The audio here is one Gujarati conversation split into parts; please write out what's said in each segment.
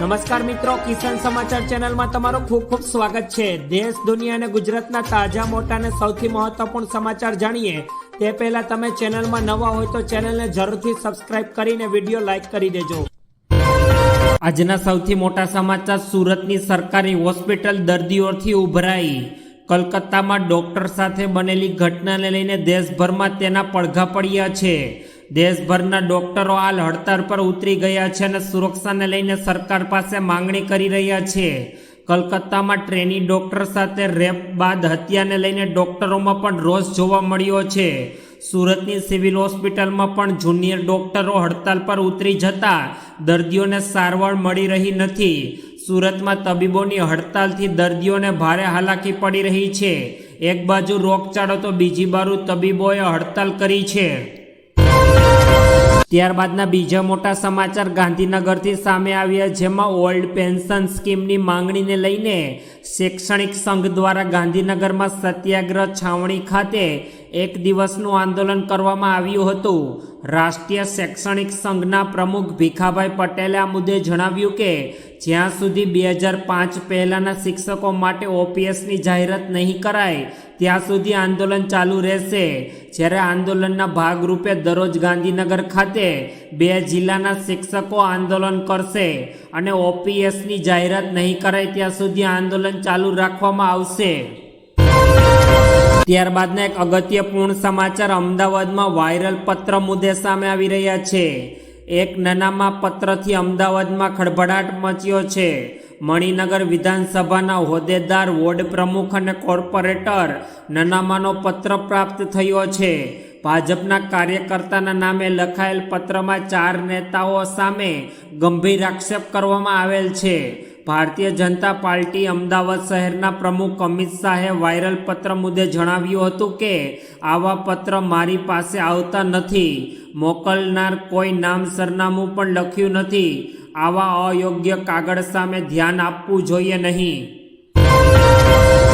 નમસ્કાર મિત્રો, કિસાન સમાચાર ચેનલમાં તમારું ખૂબ ખૂબ સ્વાગત છે. દેશ, દુનિયા અને ગુજરાતના તાજા, મોટા અને સૌથી મહત્વપૂર્ણ સમાચાર જાણીએ. તે પહેલા તમે ચેનલમાં નવા હોય તો ચેનલને જરૂરથી સબસ્ક્રાઇબ કરીને વીડિયો લાઇક કરી દેજો. આજના સૌથી મોટા સમાચાર, સુરતની સરકારી હોસ્પિટલ દર્દીઓથી ઉભરાઈ. કલકત્તામાં ડોક્ટર સાથે બનેલી ઘટનાને લઈને દેશભરમાં તેના પડઘા પડ્યા છે. દેશભરના ડોક્ટરો હાલ હડતાળ પર ઉતરી ગયા છે અને સુરક્ષાને લઈને સરકાર પાસે માંગણી કરી રહ્યા છે. કલકત્તામાં ટ્રેની ડોક્ટર સાથે રેપ બાદ હત્યાને લઈને ડોક્ટરોમાં પણ રોષ જોવા મળ્યો છે. સુરતની સિવિલ હોસ્પિટલમાં પણ જુનિયર ડોક્ટરો હડતાલ પર ઉતરી જતા દર્દીઓને સારવાર મળી રહી નથી. સુરતમાં તબીબોની હડતાલથી દર્દીઓને ભારે હાલાકી પડી રહી છે. એક બાજુ રોગચાળો તો બીજી બાજુ તબીબોએ હડતાલ કરી છે. ત્યારબાદના બીજા મોટા સમાચાર ગાંધીનગરથી સામે આવ્યા, જેમાં ઓલ્ડ પેન્શન સ્કીમની માંગણીને લઈને શૈક્ષણિક સંઘ દ્વારા ગાંધીનગરમાં સત્યાગ્રહ છાવણી ખાતે એક દિવસનું આંદોલન કરવામાં આવ્યું હતું. રાષ્ટ્રીય શૈક્ષણિક સંઘના પ્રમુખ ભીખાભાઈ પટેલે આ મુદ્દે જણાવ્યું કે, જ્યાં સુધી બે હજાર પાંચ પહેલાંના શિક્ષકો માટે ઓપીએસની જાહેરાત નહીં કરાય, ત્યાં સુધી આંદોલન ચાલુ રહેશે. જ્યારે આંદોલનના ભાગરૂપે દરરોજ ગાંધીનગર ખાતે બે જિલ્લાના શિક્ષકો આંદોલન કરશે અને ઓપીએસની જાહેરાત નહીં કરાય, ત્યાં સુધી આંદોલન ચાલુ રાખવામાં આવશે. ત્યારબાદના એક અગત્યપૂર્ણ સમાચાર અમદાવાદમાં વાયરલ પત્ર મુદ્દે સામે આવી રહ્યા છે. એક નાનામાં પત્રથી અમદાવાદમાં ખળભળાટ મચ્યો છે. મણિનગર વિધાનસભાના હોદ્દેદાર, વોર્ડ પ્રમુખ અને કોર્પોરેટર નનામાનો પત્ર પ્રાપ્ત થયો છે. ભાજપના કાર્યકર્તાના નામે લખાયેલ પત્રમાં ચાર નેતાઓ સામે ગંભીર આક્ષેપ કરવામાં આવેલ છે. ભારતીય જનતા પાર્ટી અમદાવાદ શહેરના પ્રમુખ અમિત શાહે વાયરલ પત્ર મુદ્દે જણાવ્યું હતું કે, આવા પત્ર મારી પાસે આવતા નથી. મોકલનાર કોઈ નામ સરનામું પણ લખ્યું નથી. આવા અયોગ્ય કાગળ સામે ધ્યાન આપવું જોઈએ નહીં.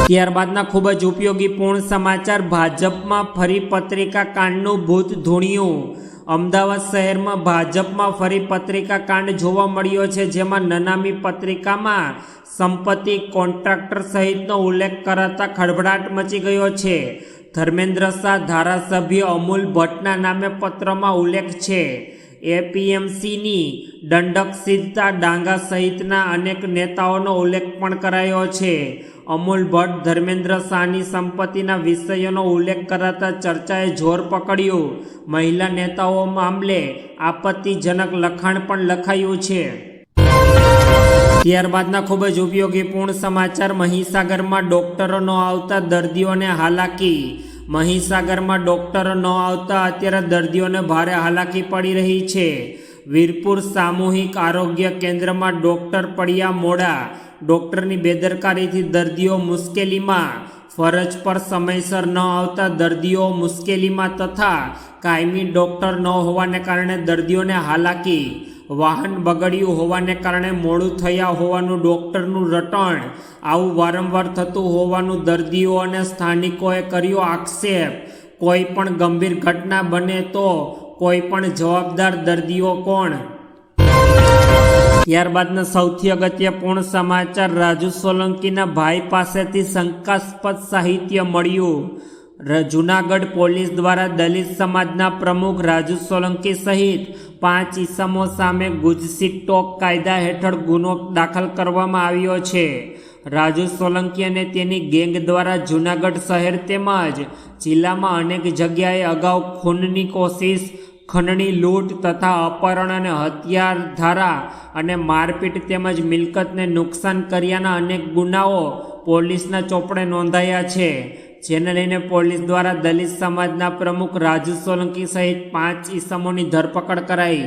ત્યારબાદના ખૂબ જ ઉપયોગી પૂર્ણ સમાચાર ભાજપમાં ફરી પત્રિકા કાંડનું ભૂત ધૂણ્યું. અમદાવાદ શહેરમાં ભાજપમાં ફરી પત્રિકા કાંડ જોવા મળ્યો છે, જેમાં નનામી પત્રિકામાં સંપત્તિ કોન્ટ્રાક્ટર સહિતનો ઉલ્લેખ કરાતા ખળભળાટ મચી ગયો છે. ધર્મેન્દ્ર શાહ ધારાસભ્ય અમૂલ ભટ્ટના નામે પત્રમાં ઉલ્લેખ છે. એપીએમસીની દંડક સિદ્ધતા ડાંગા સહિતના અનેક નેતાઓનો ઉલ્લેખ પણ કરાયો છે. અમૂલ ભટ્ટ, ધર્મેન્દ્ર શાહની સંપત્તિના વિષયોનો ઉલ્લેખ કરાતા ચર્ચાએ જોર પકડ્યું. મહિલા નેતાઓ મામલે આપત્તિજનક લખાણ પણ લખાયું છે. ત્યારબાદના ખૂબ જ ઉપયોગીપૂર્ણ સમાચાર, મહીસાગરમાં ડોક્ટરો ન આવતા દર્દીઓને હાલાકી મહીસાગરમાં ડોક્ટરો ન આવતા અત્યારે દર્દીઓને ભારે હાલાકી પડી રહી છે. વીરપુર સામૂહિક આરોગ્ય કેન્દ્રમાં ડોક્ટર પડ્યા મોડા. ડોક્ટરની બેદરકારીથી દર્દીઓ મુશ્કેલીમાં. ફરજ પર સમયસર ન આવતા દર્દીઓ મુશ્કેલીમાં તથા કાયમી ડોક્ટર ન હોવાને કારણે દર્દીઓને હાલાકી વાહન બગડ્યું હોવાને કારણે મોડું થયા હોવાનું ડોક્ટરનું રટણ. આવું વારંવાર થતું હોવાનું દર્દીઓ અને સ્થાનિકોએ કર્યો આક્ષેપ. કોઈ પણ ગંભીર ઘટના બને તો કોઈ પણ જવાબદાર દર્દીઓ કોણ? ત્યારબાદના સૌથી અગત્યપૂર્ણ સમાચાર, રાજુ સોલંકીના ભાઈ પાસેથી શંકાસ્પદ સાહિત્ય મળ્યું. જૂનાગઢ પોલીસ દ્વારા દલિત સમાજના પ્રમુખ રાજુ સોલંકી સહિત પાંચ ઇસમો સામે ગુજસી ટોક કાયદા હેઠળ ગુનો દાખલ કરવામાં આવ્યો છે. રાજુ સોલંકી અને તેની ગેંગ દ્વારા જૂનાગઢ શહેર તેમજ જિલ્લામાં અનેક જગ્યાએ અગાઉ ખૂનની કોશિશ, ખંડણી લૂંટ તથા અપહરણ અને હથિયાર ધારા અને મારપીટ તેમજ મિલકતને નુકસાન કર્યાના અનેક ગુનાઓ પોલીસના ચોપડે નોંધાયા છે. જેને લઈને પોલીસ દ્વારા દલિત સમાજના પ્રમુખ રાજુ સોલંકી સહિત પાંચ ઈસમોની ધરપકડ કરાઈ.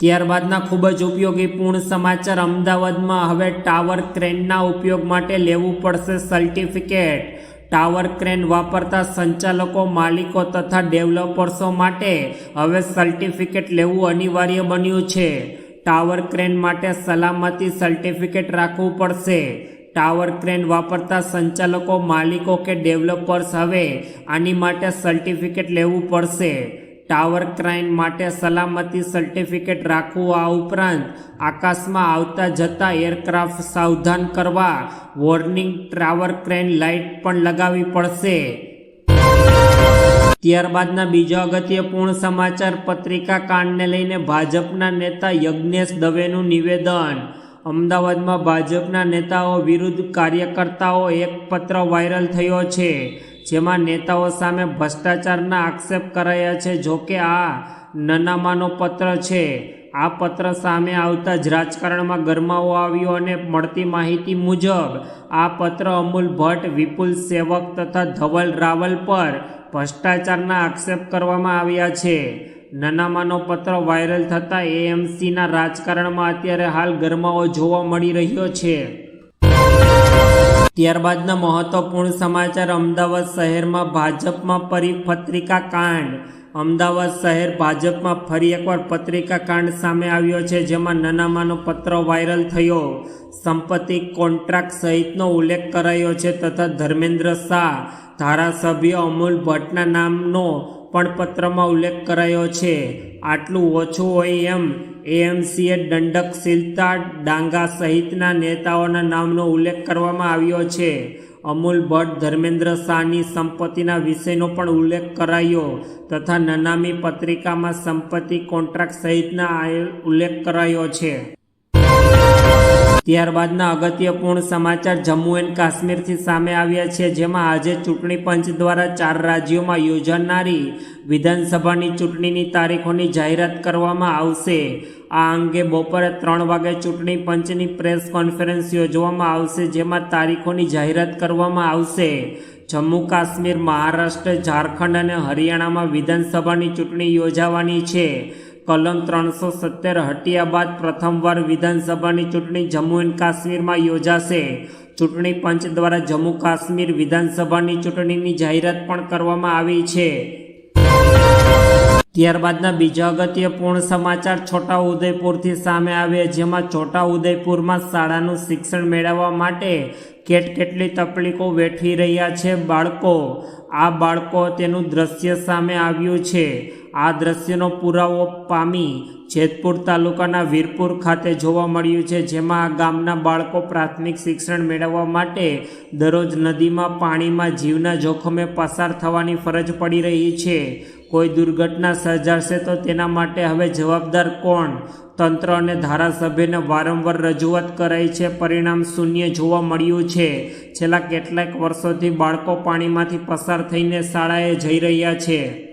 ત્યારબાદના ખૂબ જ ઉપયોગી પૂર્ણ સમાચાર અમદાવાદમાં હવે ટાવર ક્રેનના ઉપયોગ માટે લેવું પડશે સર્ટિફિકેટ. ટાવર ક્રેન વાપરતા સંચાલકો, માલિકો તથા ડેવલપર્સો માટે હવે સર્ટિફિકેટ લેવું અનિવાર્ય બન્યું છે. ટાવર ક્રેન માટે સલામતી સર્ટિફિકેટ રાખવું પડશે. ટાવર ક્રેન વાપરતા સંચાલકો, માલિકો કે ડેવલપર્સ હવે આની માટે સર્ટિફિકેટ લેવું પડશે. ટાવર ક્રાઇમ માટે સલામતી સર્ટિફિકેટ રાખવું આ ઉપરાંત આકાશમાં આવતા જતા એરક્રાફ્ટ સાવધાન કરવા વોર્નિંગ ટાવર ક્રેન લાઇટ પણ લગાવવી પડશે. ત્યારબાદના બીજા અગત્યપૂર્ણ સમાચાર પત્રિકા કાંડને લઈને ભાજપના નેતા યજ્ઞેશ દવેનું નિવેદન. અમદાવાદમાં ભાજપના નેતાઓ વિરુદ્ધ કાર્યકર્તાઓ એક પત્ર વાયરલ થયો છે, જેમાં નેતાઓ સામે ભ્રષ્ટાચારના આક્ષેપ કરાયા છે. જોકે આ નનામાનો પત્ર છે. આ પત્ર સામે આવતા જ રાજકારણમાં ગરમાવો આવ્યો અને મળતી માહિતી મુજબ, આ પત્ર અમૂલ ભટ્ટ, વિપુલ સેવક તથા ધવલ રાવલ પર ભ્રષ્ટાચારના આક્ષેપ કરવામાં આવ્યા છે. નનામાનો પત્ર વાયરલ થતાં એએમસીના રાજકારણમાં અત્યારે હાલ ગરમાવો જોવા મળી રહ્યો છે. ત્યારબાદના મહત્વપૂર્ણ સમાચાર અમદાવાદ શહેરમાં ભાજપમાં ફરી પત્રિકા કાંડ. અમદાવાદ શહેર ભાજપમાં ફરી એકવાર પત્રિકા કાંડ સામે આવ્યો છે, જેમાં નાનામાનો પત્ર વાયરલ થયો. સંપત્તિ કોન્ટ્રાક્ટ સહિતનો ઉલ્લેખ કરાયો છે, તથા ધર્મેન્દ્ર શાહ, ધારાસભ્ય અમૂલ ભટ્ટના નામનો પણ પત્રમાં ઉલ્લેખ કરાયો છે, આટલું ઓછું હોય એમ એએમસીએ દંડકશીલતા ડાંગા સહિતના નેતાઓના નામનો ઉલ્લેખ કરવામાં આવ્યો છે. અમૂલ ભટ્ટ, ધર્મેન્દ્ર શાહની સંપત્તિના વિષયનો પણ ઉલ્લેખ કરાયો તથા નનામી પત્રિકામાં સંપત્તિ કોન્ટ્રાક્ટ સહિતના ઉલ્લેખ કરાયો છે. ત્યારબાદના અગત્યપૂર્ણ સમાચાર જમ્મુ એન્ડ કાશ્મીરથી સામે આવ્યા છે, જેમાં આજે ચૂંટણી પંચ દ્વારા ચાર રાજ્યોમાં યોજાનારી વિધાનસભાની ચૂંટણીની તારીખોની જાહેરાત કરવામાં આવશે. આ અંગે બપોરે ત્રણ વાગે ચૂંટણી પંચની પ્રેસ કોન્ફરન્સ યોજવામાં આવશે, જેમાં તારીખોની જાહેરાત કરવામાં આવશે. જમ્મુ કાશ્મીર, મહારાષ્ટ્ર, ઝારખંડ અને હરિયાણામાં વિધાનસભાની ચૂંટણી યોજાવાની છે. કલમ ત્રણસો સત્તર હટ્યા બાદ પ્રથમવાર વિધાનસભાની ચૂંટણી જમ્મુ એન્ડ કાશ્મીરમાં યોજાશે. ચૂંટણી પંચ દ્વારા જમ્મુ કાશ્મીર વિધાનસભાની ચૂંટણીની જાહેરાત પણ કરવામાં આવી છે. ત્યારબાદના બીજા અગત્યપૂર્ણ સમાચાર છોટા ઉદયપુરથી સામે આવ્યા, જેમાં છોટા ઉદયપુરમાં શાળાનું શિક્ષણ મેળવવા માટે કેટ કેટલી તકલીફો વેઠી રહ્યા છે બાળકો. આ બાળકો તેનું દ્રશ્ય સામે આવ્યું છે. આ દ્રશ્યનો પુરાવો પામી જેતપુર તાલુકાના વીરપુર ખાતે જોવા મળ્યું છે, જેમાં આ ગામના બાળકો પ્રાથમિક શિક્ષણ મેળવવા માટે દરરોજ નદીમાં પાણીમાં જીવના જોખમે પસાર થવાની ફરજ પડી રહી છે. કોઈ દુર્ઘટના સર્જાશે તો તેના માટે હવે જવાબદાર કોણ? તંત્ર અને ધારાસભ્યને વારંવાર રજૂઆત કરાઈ છે, પરિણામ શૂન્ય જોવા મળ્યું છે. છેલ્લા કેટલાક વર્ષોથી બાળકો પાણીમાંથી પસાર થઈને શાળાએ જઈ રહ્યા છે.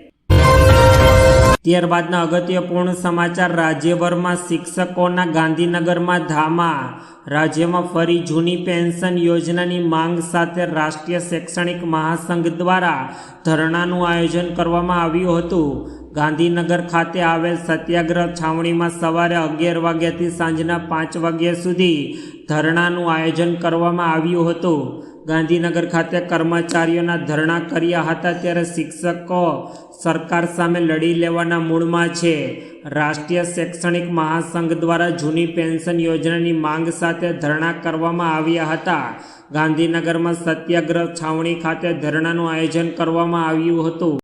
ત્યારબાદના અગત્યપૂર્ણ સમાચાર રાજ્યભરમાં શિક્ષકોના ગાંધીનગરમાં ધામા. રાજ્યમાં ફરી જૂની પેન્શન યોજનાની માંગ સાથે રાષ્ટ્રીય શૈક્ષણિક મહાસંઘ દ્વારા ધરણાનું આયોજન કરવામાં આવ્યું હતું. ગાંધીનગર ખાતે આવેલ સત્યાગ્રહ છાવણીમાં સવારે અગિયાર વાગ્યાથી સાંજના પાંચ વાગ્યા સુધી ધરણાનું આયોજન કરવામાં આવ્યું હતું. ગાંધીનગર ખાતે કર્મચારીઓના ધરણા કર્યા હતા ત્યારે શિક્ષકો સરકાર સામે લડી લેવાના મૂડમાં છે. રાષ્ટ્રીય શૈક્ષણિક મહાસંઘ દ્વારા જૂની પેન્શન યોજનાની માંગ સાથે ધરણા કરવામાં આવ્યા હતા. ગાંધીનગરમાં સત્યાગ્રહ છાવણી ખાતે ધરણાનું આયોજન કરવામાં આવ્યું હતું.